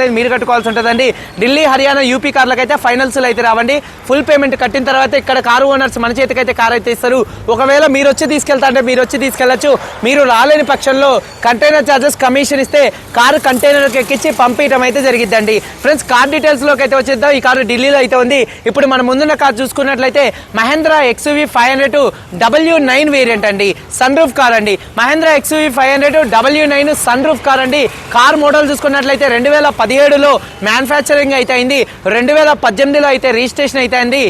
అనేది మీరు కట్టుకోవాల్సి ఉంటుందండి. ఢిల్లీ హర్యానా యూపీ కార్లకైతే ఫైనల్స్లో అయితే రావండి. ఫుల్ పేమెంట్ కట్టిన తర్వాత ఇక్కడ కారు ఓనర్స్ మన చేతికైతే కార్ అయితే ఇస్తారు. ఒకవేళ మీరు వచ్చి తీసుకెళ్తారంటే మీరు వచ్చి తీసుకెళ్ళొచ్చు మీరు రాలేని పక్షంలో కంటైనర్ ఛార్జెస్ కమిషన్ ఇస్తే కారు కంటైనర్కి ఎక్కించి పంపించడం అయితే జరిగిద్దండి. ఫ్రెండ్స్ కార్ డీటెయిల్స్లోకి అయితే వచ్చేద్దాం. ఈ కారు ఢిల్లీలో అయితే ఉంది. ఇప్పుడు మన ముందున్న కార్ చూసుకున్నట్లయితే Mahindra XUV five hundred W nine variant అండి. సన్ రూఫ్ కార్ అండి. Mahindra XUV five hundred W nine sun roof car అండి. కార్ మోడల్ చూసుకున్నట్లయితే రెండు వేల పదిహేడులో మ్యానుఫ్యాక్చరింగ్ అయితే అయింది రెండు వేల పద్దెనిమిదిలో అయితే రిజిస్ట్రేషన్ అయితే అయింది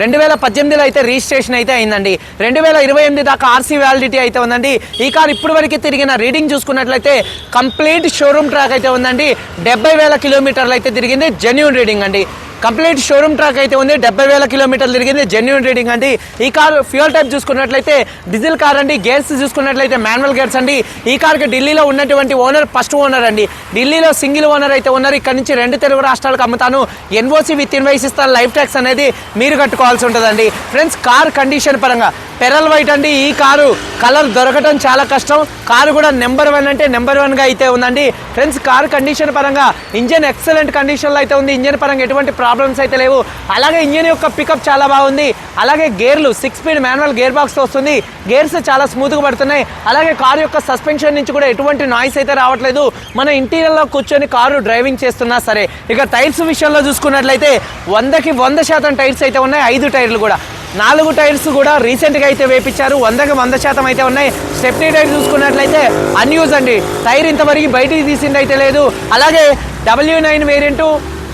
రెండు వేల పద్దెనిమిదిలో అయితే రిజిస్ట్రేషన్ అయితే అయిందండి. రెండు వేల ఇరవై ఎనిమిది దాకా ఆర్సీ వ్యాలిడిటీ అయితే ఉందండి. ఈ కార్ ఇప్పుడు వరకు తిరిగిన రీడింగ్ చూసుకున్నట్లయితే కంప్లీట్ షోరూమ్ ట్రాక్ అయితే ఉందండి. డెబ్బై వేల కిలోమీటర్లు అయితే తిరిగింది జెన్యున్ రీడింగ్ అండి. కంప్లీట్ షోరూమ్ ట్రాక్ అయితే ఉంది. డెబ్బై వేల కిలోమీటర్లు తిరిగింది. జెన్యున్ రీడింగ్ అండి. ఈ కార్ ఫ్యూల్ టైప్ చూసుకున్నట్లయితే డీజిల్ కార్ అండి. గేర్స్ చూసుకున్నట్లయితే మాన్యువల్ గేర్స్ అండి. ఈ కార్కి ఢిల్లీలో ఉన్నటువంటి ఓనర్ ఫస్ట్ ఓనర్ అండి. ఢిల్లీలో సింగిల్ ఓనర్ అయితే ఉన్నారు. ఇక్కడ నుంచి రెండు తెలుగు రాష్ట్రాలకు అమ్ముతాను. ఎన్ఓసి విత్ ఇన్వైస్ ఇస్తాను లైఫ్ ట్యాక్స్ అనేది మీరు కట్టుకోవాల్సి ఉంటుందండి. ఫ్రెండ్స్ కార్ కండిషన్ పరంగా పెరల్ వైట్ అండి. ఈ కారు కలర్ దొరకటం చాలా కష్టం. కారు కూడా నెంబర్ వన్ అంటే నెంబర్ వన్గా అయితే ఉందండి. ఫ్రెండ్స్ కారు కండిషన్ పరంగా ఇంజన్ ఎక్సలెంట్ కండిషన్లో అయితే ఉంది. ఇంజన్ పరంగా ఎటువంటి ప్రాబ్లమ్స్ అయితే లేవు. అలాగే ఇంజన్ యొక్క పికప్ చాలా బాగుంది. అలాగే గేర్లు six speed manual gear box వస్తుంది. గేర్స్ చాలా స్మూత్గా పడుతున్నాయి. అలాగే కారు యొక్క సస్పెన్షన్ నుంచి కూడా ఎటువంటి నాయిస్ అయితే రావట్లేదు. మన ఇంటీరియర్లో కూర్చొని కారు డ్రైవింగ్ చేస్తున్నా సరే. ఇక టైర్స్ విషయంలో చూసుకున్నట్లయితే వందకి వంద శాతం టైర్స్ అయితే ఉన్నాయి. ఐదు టైర్లు కూడా. నాలుగు టైర్స్ కూడా రీసెంట్గా అయితే వేపించారు. వందకి వంద శాతం అయితే ఉన్నాయి. స్టెప్నీ టైర్ చూసుకున్నట్లయితే అన్యూజ్ అండి. టైర్ ఇంతవరకు బయటికి తీసింది అయితే లేదు. అలాగే W nine variant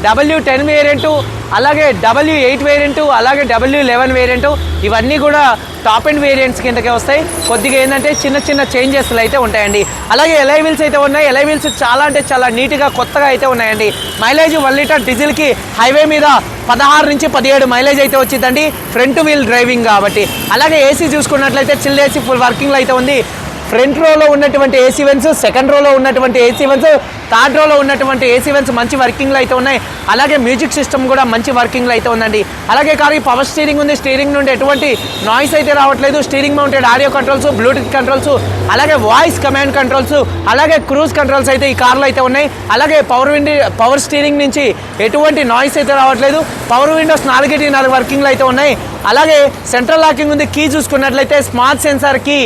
W ten variant అలాగే డబ్ల్యూ ఎయిట్ వేరియంటు అలాగే డబ్ల్యూ లెవెన్ వేరియంటు ఇవన్నీ కూడా టాప్ అండ్ వేరియంట్స్ కిందకే వస్తాయి. కొద్దిగా ఏంటంటే చిన్న చిన్న చేంజెస్లు అయితే ఉంటాయండి. అలాగే ఎలై వీల్స్ అయితే ఉన్నాయి. ఎలై వీల్స్ చాలా అంటే చాలా నీట్గా కొత్తగా అయితే ఉన్నాయండి. మైలేజ్ వన్ లీటర్ డీజిల్కి హైవే మీద పదహారు నుంచి పదిహేడు మైలేజ్ అయితే వచ్చిందండి. ఫ్రంట్ వీల్ డ్రైవింగ్ కాబట్టి. అలాగే ఏసీ చూసుకున్నట్లయితే చిల్ ఏసీ ఫుల్ వర్కింగ్లో అయితే ఉంది. ఫ్రంట్ రోలో ఉన్నటువంటి ఏసీ వెన్స్ సెకండ్ రోలో ఉన్నటువంటి ఏసీ వెన్స్ థర్డ్ రోలో ఉన్నటువంటి ఏసీ వెన్స్ మంచి వర్కింగ్లో అయితే ఉన్నాయి. అలాగే మ్యూజిక్ సిస్టమ్ కూడా మంచి వర్కింగ్లో అయితే ఉందండి. అలాగే కారు పవర్ స్టీరింగ్ ఉంది. స్టీరింగ్ నుండి ఎటువంటి నాయిస్ అయితే రావట్లేదు. Steering mounted audio controls Bluetooth controls అలాగే వాయిస్ కమాండ్ కంట్రోల్స్ అలాగే క్రూజ్ కంట్రోల్స్ అయితే ఈ కార్లో అయితే ఉన్నాయి. అలాగే పవర్ విండి పవర్ స్టీరింగ్ నుంచి ఎటువంటి నాయిస్ అయితే రావట్లేదు. పవర్ విండోస్ నాలుగిటి నాలుగు వర్కింగ్లు అయితే ఉన్నాయి. అలాగే సెంట్రల్ లాకింగ్ ఉంది. కీ చూసుకున్నట్లయితే smart sensor key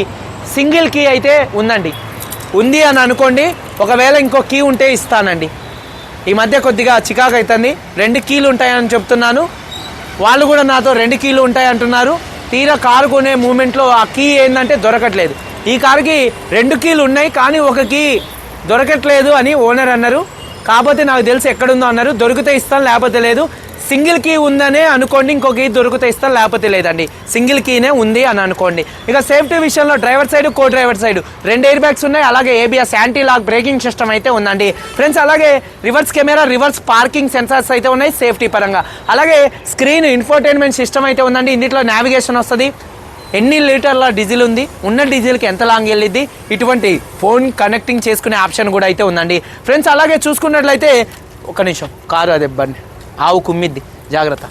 single key అయితే ఉందండి. ఉంది అని అనుకోండి ఒకవేళ ఇంకో కీ ఉంటే ఇస్తానండి. ఈ మధ్య కొద్దిగా చికాకు అవుతుంది రెండు కీలు ఉంటాయని చెప్తున్నాను. వాళ్ళు కూడా నాతో రెండు కీలు ఉంటాయి అంటున్నారు తీరా కారు కొనే మూమెంట్లో ఆ కీ ఏంటంటే దొరకట్లేదు. ఈ కారుకి రెండు కీలు ఉన్నాయి కానీ ఒక కీ దొరకట్లేదు అని ఓనర్ అన్నారు. కాకపోతే నాకు తెలిసి ఎక్కడుందో అన్నారు. దొరికితే ఇస్తాను లేకపోతే లేదు. సింగిల్ కీ ఉందనే అనుకోండి ఇంకో కీ దొరికితే ఇస్తాను లేకపోతే లేదండి. సింగిల్ కీనే ఉంది అని అనుకోండి. ఇక సేఫ్టీ విషయంలో driver side co driver side. రెండు ఎయిర్ బ్యాగ్స్ ఉన్నాయి అలాగే ABS anti lock braking system అయితే ఉందండి. ఫ్రెండ్స్ అలాగే reverse camera reverse parking sensors అయితే ఉన్నాయి సేఫ్టీ పరంగా. అలాగే స్క్రీన్ ఇన్ఫోటైన్మెంట్ సిస్టమ్ అయితే ఉందండి. ఇందులో నావిగేషన్ వస్తుంది. ఎన్ని లీటర్ల డీజిల్ ఉంది? ఉన్న డీజిల్కి ఎంత లాంగ్ వెళ్ళిద్ది? ఇటువంటి ఫోన్ కనెక్టింగ్ చేసుకునే ఆప్షన్ కూడా అయితే ఉందండి. ఫ్రెండ్స్ అలాగే చూసుకున్నట్లయితే ఒక నిమిషం కారు అది బండి. ఆవు కుమ్మిద్ది. జాగ్రత్త.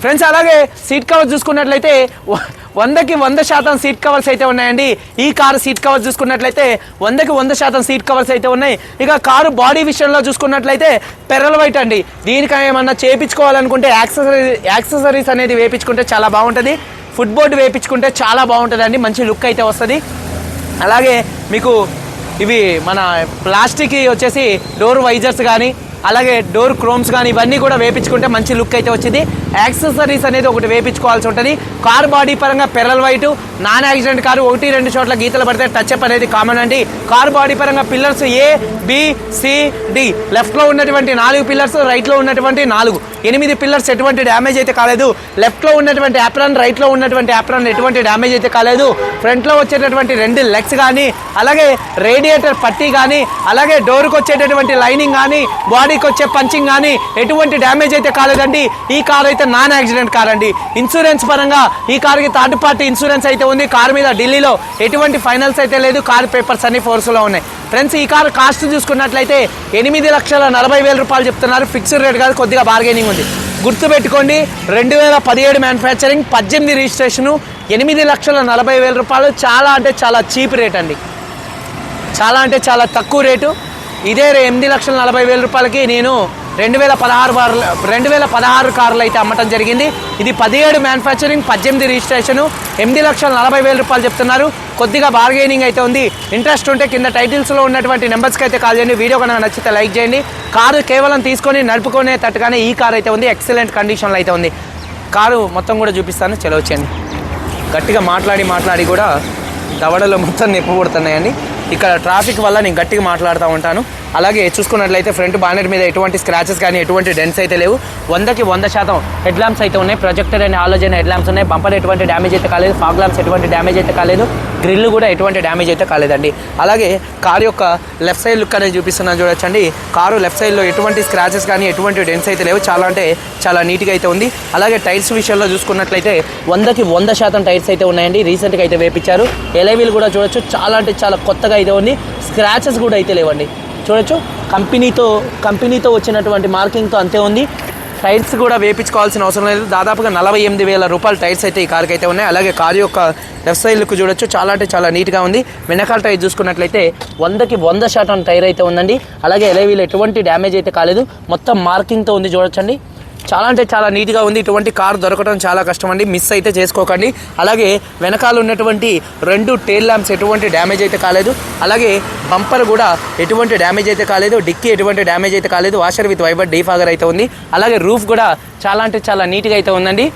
ఫ్రెండ్స్ అలాగే సీట్ కవర్స్ చూసుకున్నట్లయితే వ- వందకి వంద శాతం సీట్ కవర్స్ అయితే ఉన్నాయండి. ఈ కారు సీట్ కవర్స్ చూసుకున్నట్లయితే వందకి వంద శాతం సీట్ కవర్స్ అయితే ఉన్నాయి. ఇక కారు బాడీ విషయంలో చూసుకున్నట్లయితే పెరల్ వైట్ అండి. దీనికి ఏమన్నా చేపించుకోవాలనుకుంటే యాక్సెసరీ యాక్సెసరీస్ అనేది వేపించుకుంటే చాలా బాగుంటుంది. ఫుట్ బోర్డు వేపించుకుంటే చాలా బాగుంటుందండి. మంచి లుక్ అయితే వస్తుంది. అలాగే మీకు ఇవి మన ప్లాస్టిక్ వచ్చేసి డోర్ వైజర్స్ కానీ అలాగే డోర్ క్రోమ్స్ కానీ ఇవన్నీ కూడా వేపించుకుంటే మంచి లుక్ అయితే వచ్చింది. యాక్సెసరీస్ అనేది ఒకటి వేపించుకోవాల్సి ఉంటుంది. కార్ బాడీ పరంగా pearl white non accident car ఒకటి రెండు చోట్ల గీతలు పడితే టచ్ అప్ అనేది కామన్ అండి. కార్ బాడీ పరంగా pillars A B C D లెఫ్ట్లో ఉన్నటువంటి నాలుగు పిల్లర్స్ రైట్లో ఉన్నటువంటి నాలుగు. ఎనిమిది పిల్లర్స్ ఎటువంటి డ్యామేజ్ అయితే కాలేదు. లెఫ్ట్లో ఉన్నటువంటి యాప్రాన్ రైట్లో ఉన్నటువంటి యాప్రాన్ ఎటువంటి డ్యామేజ్ అయితే కాలేదు. ఫ్రంట్లో వచ్చేటటువంటి రెండు లెగ్స్ కానీ అలాగే రేడియేటర్ పట్టీ కానీ అలాగే డోర్కి వచ్చేటటువంటి లైనింగ్ కానీ బాడీ బాడీకి వచ్చే పంచింగ్ కానీ ఎటువంటి డ్యామేజ్ అయితే కాలేదండి. ఈ కార్ అయితే నాన్ యాక్సిడెంట్ కార్ అండి. ఇన్సూరెన్స్ పరంగా ఈ కార్కి థర్డ్ పార్టీ ఇన్సూరెన్స్ అయితే ఉంది. కార్ మీద ఢిల్లీలో ఎటువంటి ఫైనల్స్ అయితే లేదు. కార్ పేపర్స్ అన్ని ఫోర్స్లో ఉన్నాయి. ఫ్రెండ్స్ ఈ కార్ కాస్ట్ చూసుకున్నట్లయితే ఎనిమిది లక్షల నలభై వేల రూపాయలు చెప్తున్నారు. ఫిక్స్డ్ రేట్ కాదు కొద్దిగా బార్గెనింగ్ ఉంది. గుర్తుపెట్టుకోండి రెండు వేల పదిహేడు మ్యానుఫ్యాక్చరింగ్ పద్దెనిమిది రిజిస్ట్రేషను ఎనిమిది లక్షల నలభై వేల రూపాయలు. చాలా అంటే చాలా చీప్ రేట్ అండి. చాలా అంటే చాలా తక్కువ రేటు ఇదే ఎనిమిది లక్షల నలభై వేల రూపాయలకి నేను రెండు వేల పదహారు బార్ రెండు వేల పదహారు కార్లు అయితే అమ్మటం జరిగింది. ఇది పదిహేడు మ్యానుఫ్యాక్చరింగ్ పద్దెనిమిది రిజిస్ట్రేషను ఎనిమిది లక్షల నలభై వేల రూపాయలు చెప్తున్నారు. కొద్దిగా బార్గెనింగ్ అయితే ఉంది. ఇంట్రెస్ట్ ఉంటే కింద టైటిల్స్లో ఉన్నటువంటి నెంబర్స్కి అయితే కాల్ చేయండి. వీడియో కనుక నచ్చితే లైక్ చేయండి. కారు కేవలం తీసుకొని నడుపుకునే తట్టుగానే ఈ కార్ అయితే ఉంది. ఎక్సలెంట్ కండిషన్లో అయితే ఉంది. కారు మొత్తం కూడా చూపిస్తాను. చలో వచ్చేయండి. గట్టిగా మాట్లాడి మాట్లాడి కూడా దవడలో మొత్తం నొప్పి ఇక్కడ ట్రాఫిక్ వల్ల నేను గట్టిగా మాట్లాడుతూ ఉంటాను. అలాగే చూసుకున్నట్లయితే ఫ్రంట్ బానెట్ మీద ఎటువంటి స్క్రాచెస్ కానీ ఎటువంటి డెన్స్ అయితే లేవు. వందకి వంద శాతం హెడ్ ల్యాంప్స్ అయితే ఉన్నాయి. Projector and halogen head lamps ఉన్నాయి. బంపర్ ఎటువంటి డ్యామేజ్ అయితే కాలేదు. ఫాగ్ ల్యాంప్స్ ఎటువంటి డ్యామేజ్ అయితే కాలేదు. గ్రిల్ కూడా ఎటువంటి డ్యామేజ్ అయితే కాలేదండి. అలాగే కార్ యొక్క లెఫ్ట్ సైడ్ లుక్ అనేది చూపిస్తున్నాను చూడొచ్చండి. కారు లెఫ్ట్ సైడ్లో ఎటువంటి స్క్రాచెస్ కానీ ఎటువంటి డెన్స్ అయితే లేవు. చాలా అంటే చాలా నీట్గా అయితే ఉంది. అలాగే టైర్స్ విషయంలో చూసుకున్నట్లయితే వందకి వంద శాతం టైర్స్ అయితే ఉన్నాయండి. రీసెంట్గా అయితే వేపించారు. ఎలైవీలు కూడా చూడొచ్చు. చాలా అంటే చాలా కొత్తగా అయితే ఉంది. స్క్రాచెస్ కూడా అయితే లేవండి. చూడొచ్చు. కంపెనీతో కంపెనీతో వచ్చినటువంటి మార్కింగ్తో అంతే ఉంది. టైర్స్ కూడా వేపించుకోవాల్సిన అవసరం లేదు. దాదాపుగా నలభై ఎనిమిది వేల రూపాయల టైర్స్ అయితే ఈ కార్కి అయితే ఉన్నాయి. అలాగే కారు యొక్క లెఫ్ట్ సైడ్ లుక్ చూడొచ్చు. చాలా అంటే చాలా నీట్గా ఉంది. వెనకాల టైర్ చూసుకున్నట్లయితే వందకి వంద శాతం టైర్ అయితే ఉందండి. అలాగే ఎలవీలో ఎటువంటి డ్యామేజ్ అయితే కాలేదు. మొత్తం మార్కింగ్తో ఉంది. చూడొచ్చండి. చాలా అంటే చాలా నీట్గా ఉంది. ఇటువంటి కార్ దొరకడం చాలా కష్టం అండి మిస్ అయితే చేసుకోకండి. అలాగే వెనకాల ఉన్నటువంటి రెండు టైల్ ల్యాంప్స్ ఎటువంటి డ్యామేజ్ అయితే కాలేదు. అలాగే బంపర్ కూడా ఎటువంటి డ్యామేజ్ అయితే కాలేదు. డిక్కీ ఎటువంటి డ్యామేజ్ అయితే కాలేదు. వాషర్ విత్ వైబర్ డీఫాగర్ అయితే ఉంది. అలాగే రూఫ్ కూడా చాలా అంటే చాలా నీట్గా అయితే ఉందండి.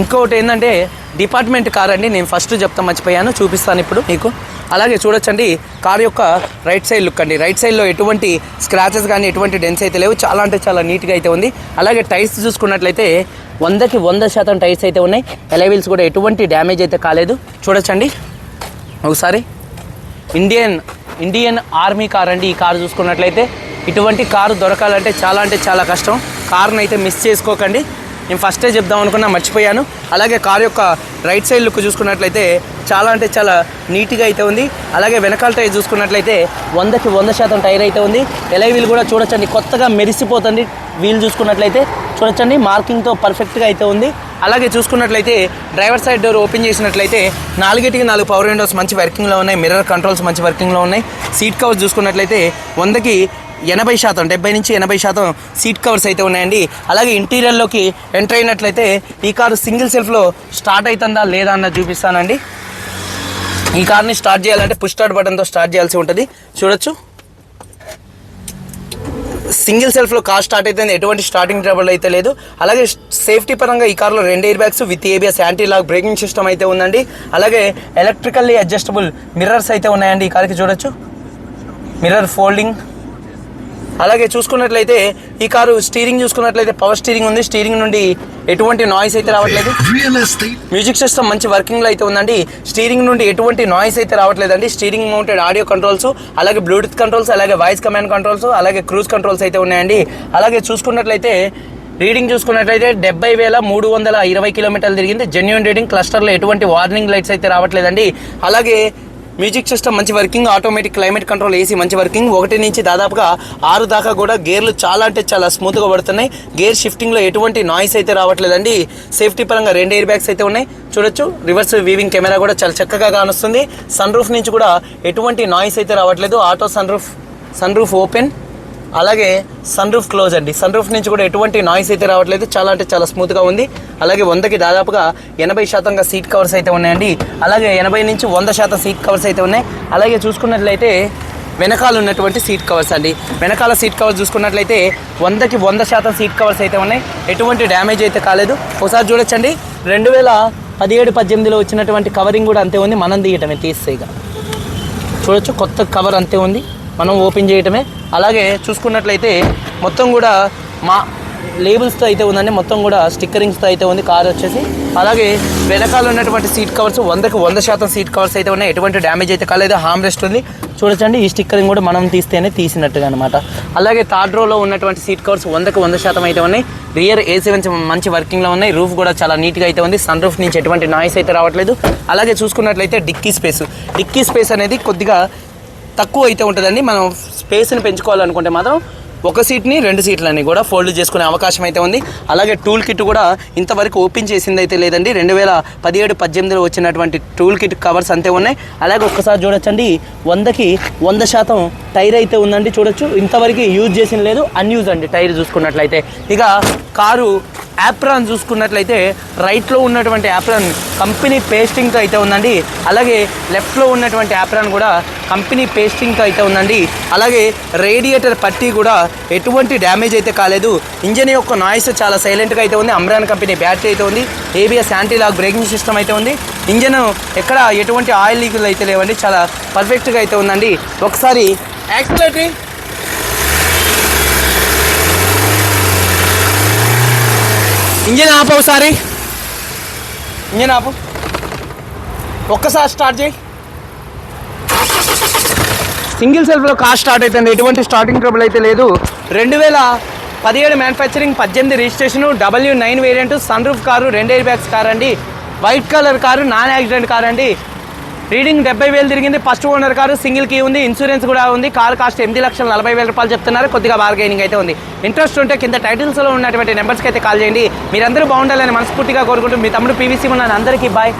ఇంకొకటి ఏంటంటే డిపార్ట్మెంట్ కార్ అండి. నేను ఫస్ట్ చెప్తా మర్చిపోయాను. చూపిస్తాను ఇప్పుడు మీకు. అలాగే చూడొచ్చండి. కార్ యొక్క రైట్ సైడ్ లుక్ అండి. రైట్ సైడ్లో ఎటువంటి స్క్రాచెస్ కానీ ఎటువంటి డెన్స్ అయితే లేవు. చాలా అంటే చాలా నీట్గా అయితే ఉంది. అలాగే టైర్స్ చూసుకున్నట్లయితే వందకి వంద శాతం టైర్స్ అయితే ఉన్నాయి. ఎలైవిల్స్ కూడా ఎటువంటి డ్యామేజ్ అయితే కాలేదు. చూడొచ్చండి. ఒకసారి. ఇండియన్ ఇండియన్ ఆర్మీ కార్ అండి ఈ కారు చూసుకున్నట్లయితే. ఇటువంటి కారు దొరకాలంటే చాలా అంటే చాలా కష్టం. కార్ని అయితే మిస్ చేసుకోకండి. నేను ఫస్టే చెప్దాం అనుకున్నా మర్చిపోయాను. అలాగే కార్ యొక్క రైట్ సైడ్ లుక్ చూసుకున్నట్లయితే చాలా అంటే చాలా నీట్గా అయితే ఉంది. అలాగే వెనకాల టైర్ చూసుకున్నట్లయితే వందకి వంద శాతం టైర్ అయితే ఉంది. ఎలై వీల్ కూడా చూడొచ్చండి. కొత్తగా మెరిసిపోతుంది. వీల్ చూసుకున్నట్లయితే చూడొచ్చండి. మార్కింగ్తో పర్ఫెక్ట్గా అయితే ఉంది. అలాగే చూసుకున్నట్లయితే డ్రైవర్ సైడ్ డోర్ ఓపెన్ చేసినట్లయితే నాలుగిటికి నాలుగు పవర్ విండోస్ మంచి వర్కింగ్లో ఉన్నాయి. మిర్రర్ కంట్రోల్స్ మంచి వర్కింగ్లో ఉన్నాయి. సీట్ కవర్స్ చూసుకున్నట్లయితే వందకి ఎనభై శాతం డెబ్బై నుంచి ఎనభై శాతం సీట్ కవర్స్ అయితే ఉన్నాయండి. అలాగే ఇంటీరియర్లోకి ఎంటర్ అయినట్లయితే ఈ కారు సింగిల్ సెల్ఫ్లో స్టార్ట్ అవుతుందా లేదా అన్నది చూపిస్తానండి. ఈ కార్ని స్టార్ట్ చేయాలంటే పుష్ స్టార్ట్ బటన్తో స్టార్ట్ చేయాల్సి ఉంటుంది. చూడొచ్చు. సింగిల్ సెల్ఫ్లో కార్ స్టార్ట్ అయితే ఎటువంటి స్టార్టింగ్ ట్రబుల్ అయితే లేదు. అలాగే సేఫ్టీ పరంగా ఈ కార్లో రెండు air bags with ABS anti lock braking system అయితే ఉందండి. అలాగే ఎలక్ట్రికల్లీ అడ్జస్టబుల్ మిర్రర్స్ అయితే ఉన్నాయండి ఈ కార్కి చూడొచ్చు. Mirror folding. అలాగే చూసుకున్నట్లయితే ఈ కారు స్టీరింగ్ చూసుకున్నట్లయితే పవర్ స్టీరింగ్ ఉంది. స్టీరింగ్ నుండి ఎటువంటి నాయిస్ అయితే రావట్లేదు. మ్యూజిక్ సిస్టమ్ మంచి వర్కింగ్లో అయితే ఉందండి. స్టీరింగ్ నుండి ఎటువంటి నాయిస్ అయితే రావట్లేదండి. స్టీరింగ్ మౌంటెడ్ ఆడియో కంట్రోల్స్ అలాగే బ్లూటూత్ కంట్రోల్స్ అలాగే వాయిస్ కమాండ్ కంట్రోల్స్ అలాగే క్రూజ్ కంట్రోల్స్ అయితే ఉన్నాయండి. అలాగే చూసుకున్నట్లయితే రీడింగ్ చూసుకున్నట్లయితే డెబ్బై వేల మూడు వందల ఇరవై కిలోమీటర్లు తిరిగింది. జెన్యున్ రీడింగ్ క్లస్టర్లో ఎటువంటి వార్నింగ్ లైట్స్ అయితే రావట్లేదండి. అలాగే మ్యూజిక్ సిస్టమ్ మంచి working automatic climate control AC మంచి వర్కింగ్. ఒకటి నుంచి దాదాపుగా ఆరు దాకా కూడా గేర్లు చాలా అంటే చాలా స్మూత్గా పడుతున్నాయి. గేర్ షిఫ్టింగ్లో ఎటువంటి నాయిస్ అయితే రావట్లేదండి. సేఫ్టీ పరంగా రెండు ఎయిర్ బ్యాగ్స్ అయితే ఉన్నాయి. చూడొచ్చు రివర్స్ వీవింగ్ కెమెరా కూడా చాలా చక్కగా కానొస్తుంది. సన్ రూఫ్ నుంచి కూడా ఎటువంటి నాయిస్ అయితే రావట్లేదు. Auto sun roof sun roof open అలాగే సన్ రూఫ్ క్లోజ్ అండి. సన్ రూఫ్ నుంచి కూడా ఎటువంటి నాయిస్ అయితే రావట్లేదు. చాలా అంటే చాలా స్మూత్గా ఉంది. అలాగే వందకి దాదాపుగా ఎనభై శాతంగా సీట్ కవర్స్ అయితే ఉన్నాయండి. అలాగే ఎనభై నుంచి వంద శాతం సీట్ కవర్స్ అయితే ఉన్నాయి. అలాగే చూసుకున్నట్లయితే వెనకాల ఉన్నటువంటి సీట్ కవర్స్ అండి. వెనకాల సీట్ కవర్స్ చూసుకున్నట్లయితే వందకి వంద శాతం సీట్ కవర్స్ అయితే ఉన్నాయి. ఎటువంటి డ్యామేజ్ అయితే కాలేదు. ఒకసారి చూడొచ్చండి. రెండు వేల పదిహేడు పద్దెనిమిదిలో వచ్చినటువంటి కవరింగ్ కూడా అంతే ఉంది. మనం తీయటమే తీస్తే ఇక చూడొచ్చు కొత్త కవర్ అంతే ఉంది. మనం ఓపెన్ చేయటమే. అలాగే చూసుకున్నట్లయితే మొత్తం కూడా మా లేబుల్స్తో అయితే ఉందండి. మొత్తం కూడా స్టిక్కరింగ్స్తో అయితే ఉంది. కార్ వచ్చేసి. అలాగే వెనకాల ఉన్నటువంటి సీట్ కవర్స్ వందకు వంద శాతం సీట్ కవర్స్ అయితే ఉన్నాయి. ఎటువంటి డ్యామేజ్ అయితే కాలేదు. హామ్ రెస్ట్ ఉంది. చూడొచ్చండి. ఈ స్టిక్కరింగ్ కూడా మనం తీస్తేనే తీసినట్టుగా అనమాట అలాగే థర్డ్ రోలో ఉన్నటువంటి సీట్ కవర్స్ వందకు వంద శాతం అయితే ఉన్నాయి. రియర్ ఏసీ మంచి మంచి వర్కింగ్లో ఉన్నాయి. రూఫ్ కూడా చాలా నీట్గా అయితే ఉంది. సన్ రూఫ్ నుంచి ఎటువంటి నాయిస్ అయితే రావట్లేదు. అలాగే చూసుకున్నట్లయితే డిక్కీ స్పేస్. డిక్కీ స్పేస్ అనేది కొద్దిగా తక్కువ అయితే ఉంటుందండి. మనం స్పేస్ని పెంచుకోవాలనుకుంటే మాత్రం ఒక సీట్ని రెండు సీట్లని కూడా ఫోల్డ్ చేసుకునే అవకాశం అయితే ఉంది. అలాగే టూల్ కిట్ కూడా ఇంతవరకు ఓపెన్ చేసింది అయితే లేదండి. రెండు వేల పదిహేడు పద్దెనిమిదిలో వచ్చినటువంటి టూల్ కిట్ కవర్స్ అంతే ఉన్నాయి. అలాగే ఒక్కసారి చూడొచ్చండి. వందకి వంద శాతం టైర్ అయితే ఉందండి చూడొచ్చు. ఇంతవరకు యూజ్ చేసిన లేదు. అన్యూజ్ అండి టైర్ చూసుకున్నట్లయితే. ఇక కారు యాప్రాన్ చూసుకున్నట్లయితే రైట్లో ఉన్నటువంటి యాప్రాన్ కంపెనీ పేస్టింగ్తో అయితే ఉందండి. అలాగే లెఫ్ట్లో ఉన్నటువంటి యాప్రాన్ కూడా కంపెనీ పేస్టింగ్ అయితే ఉందండి. అలాగే రేడియేటర్ పట్టీ కూడా ఎటువంటి డ్యామేజ్ అయితే కాలేదు. ఇంజన్ యొక్క నాయిస్ చాలా సైలెంట్గా అయితే ఉంది. అమ్రాన్ కంపెనీ బ్యాటరీ అయితే ఉంది. ABS anti lock braking system అయితే ఉంది. ఇంజన్ ఎక్కడ ఎటువంటి ఆయిల్ లీకులు అయితే లేవండి. చాలా పర్ఫెక్ట్గా అయితే ఉందండి. ఒకసారి యాక్సిలేటరీ ఇంజన్ ఆపు ఒకసారి. ఇంజన్ ఆపు. ఒక్కసారి స్టార్ట్ చేయి. సింగిల్ సెల్ఫ్లో కార్ స్టార్ట్ అవుతుంది ఎటువంటి స్టార్టింగ్ ట్రబుల్ అయితే లేదు. రెండు వేల పదిహేడు మ్యానుఫ్యాక్చరింగ్ పద్దెనిమిది registration W nine variant sun roof car రెండు ఎయిర్ బ్యాగ్స్ కార్ అండి. White colour car non accident car అండి. రీడింగ్ డెబ్బై వేలు తిరిగింది. First owner car single key ఉంది. ఇన్సూరెన్స్ కూడా ఉంది. కార్ కాస్ట్ ఎనిమిది లక్షల నలభై వేల రూపాయలు చెప్తున్నారు. కొద్దిగా బార్గైనింగ్ అయితే ఉంది. ఇంట్రెస్ట్ ఉంటే కింద టైటిల్స్లో ఉన్నటువంటి నెంబర్స్కి అయితే కాల్ చేయండి. మీరందరూ బాగుండాలని మనస్ఫూర్తిగా కోరుకుంటూ మీ తమ్ముడు పీవీసీ ఉన్న అందరికీ బాయ్